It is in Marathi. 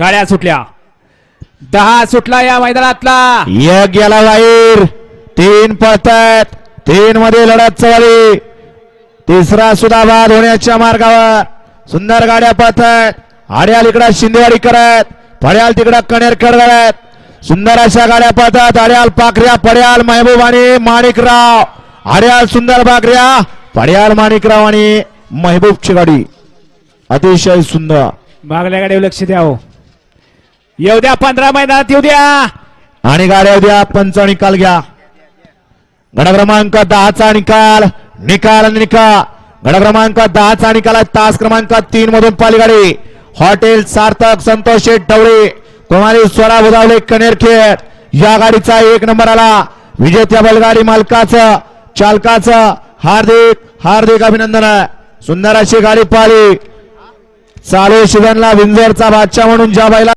गाड्या सुटल्या. दहा सुटला या मैदानातला. एक गेला बाहेर तीन पळतायत. तीन मध्ये लढत चालली. तिसरा सुद्धा बाद होण्याच्या मार्गावर. सुंदर गाड्या पळतायत. आड्याल इकडं शिंदेवाडी करत. पड्याल तिकडं कणेर करत. सुंदर अशा गाड्या पळतात. आड्याल पाखऱ्या पड्याल महबूब आणि माणिकराव. आड्याल सुंदर पाखऱ्या पड्याल माणिकराव आणि महबूबची गाडी. अतिशय सुंदर. मागल्या गाडीवर लक्ष द्या हो. येऊ द्या पंधरा मैदानात येऊ द्या. आणि गाड्या द्या पंच निकाल घ्या. गणक्रमांक दहाचा निकाल. निकाल आणि निकाल. गणक्रमांक दहाचा निकाल तास क्रमांक तीन मधून पालीगाडी. हॉटेल सार्थक संतोष शेठ डवळे कुमारी स्वरा बुधावले कनेरखेड या गाडीचा एक नंबर आला. विजेत्या बैलगाडी मालकाचं चालकाचं हार्दिक हार्दिक अभिनंदन सुंदर अशी गाडी पाहिली. चालू शिवनला विंजरचा बादशाह म्हणून ज्या बैला